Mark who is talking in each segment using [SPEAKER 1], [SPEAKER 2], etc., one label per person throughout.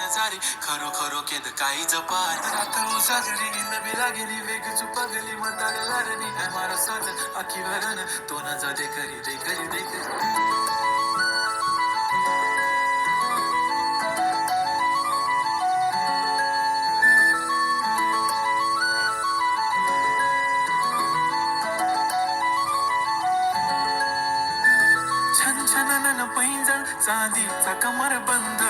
[SPEAKER 1] नजारे. खरो खरो केद काही जपार. रात्र उजागरी हो निंद बिला गेली वेग चुपगली मतार लारणी. है मारो साजन अखी भरण तो न जा दे करी दे करी दे करी चांदीचा कमर बंद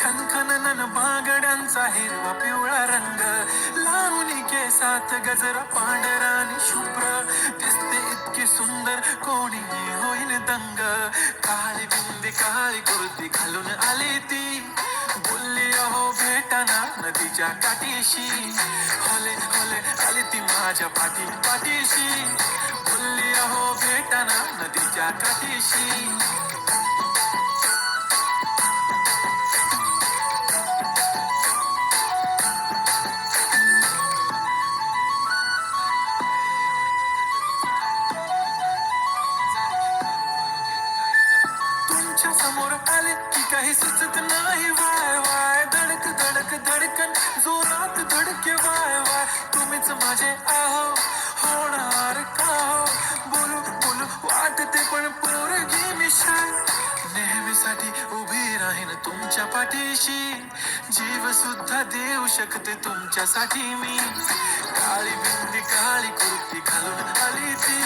[SPEAKER 1] खनखननन बागड्यांचा हिरवा पिवळा रंग. लावणी केसात गजरा पांढरा आणि शुभ्र. दिसते इतकी सुंदर कोणी होईल दंग. काळी बिंदी काळी कुर्ती घालून आली ती. बोलली अहो भेटाना नदीच्या काठीशी. हले हले आली ती माझ्या पाठी पाठीशी. बोलली अहो भेटाना नदीच्या काठीशी. समोर आले की काही सुचत नाही. वाय वाय धडक धडक धडकन जोरात धडके वाय वाय. तुम्हीच माझे आहो होणार का हो? बोलू बोलू वाटते पण पोरगी मी शाय नेहमीसाठी उभी राहीन तुमच्या पाठीशी. जीव सुद्धा देऊ शकते तुमच्यासाठी मी. काळी बिंदी काळी कुर्ती घालून आली ती.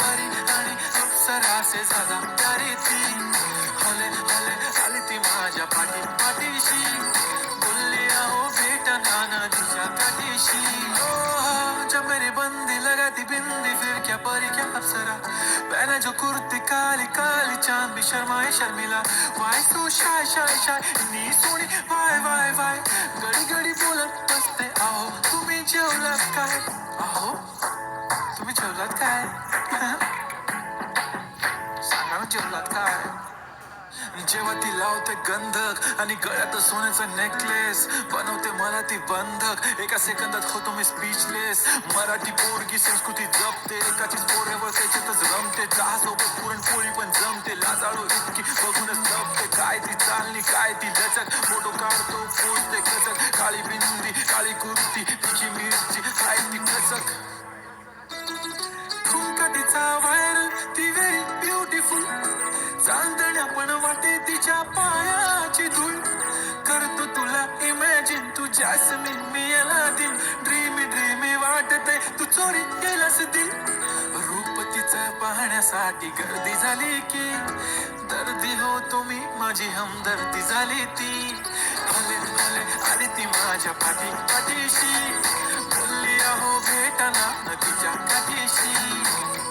[SPEAKER 1] परी आणि अप्सरा से झाला परी क्या अप्सरा पहना जो कुर्ती काली काली चांद भी शर्माए शर्मिला। वाय तू शाय शाय शाय नी सोनी। वाय वाय वाय गडी गडी बोलत बसते आहो तुम्ही जेवलात काय अहो तुम्ही जेवलात काय सांगा जेवलात काय जेव्हा ती लावते गंधक आणि गळ्यात सोन्याचा नेकलेस बनवते मला ती बंधक. एका सेकंदात होतो मी स्पीचलेस मराठी पोरगी संस्कृती जपते. एकाचीच पोऱ्यावर त्याच्यातच रमते. चहा सोबत पुरणपोळी पण जमते. लाजाळू इतकी बघूनच जपते. काय ती चालणी काय ती लचक? फोटो काढतो फोडते खचक. काळी बिंदी काळी कुर्ती तिची मिरची. काय ती खचक. ठुमका व्हायरल ती व्हेरी ब्युटिफुल चालते जास्मिन मी याला दिल ड्रीमी ड्रीमी वाटते तू चोरी केलास दिल रूप पाहण्यासाठी गर्दी झाली की दर्दी हो तुम्ही. माझी हमदर्दी झाली ती. आले आले आली ती माझ्या पाठी पाठीशी. बोलली अहो भेटाना न तिच्या काठीशी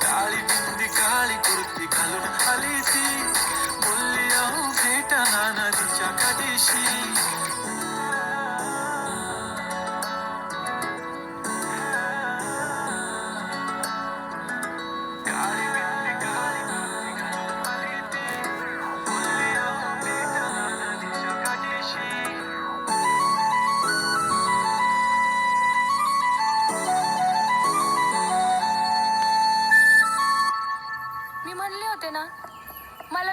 [SPEAKER 1] काळी बिंदी काळी कुर्ती घालून आली ती. बोलली अहो भेटाना न तिच्या काठीशी mala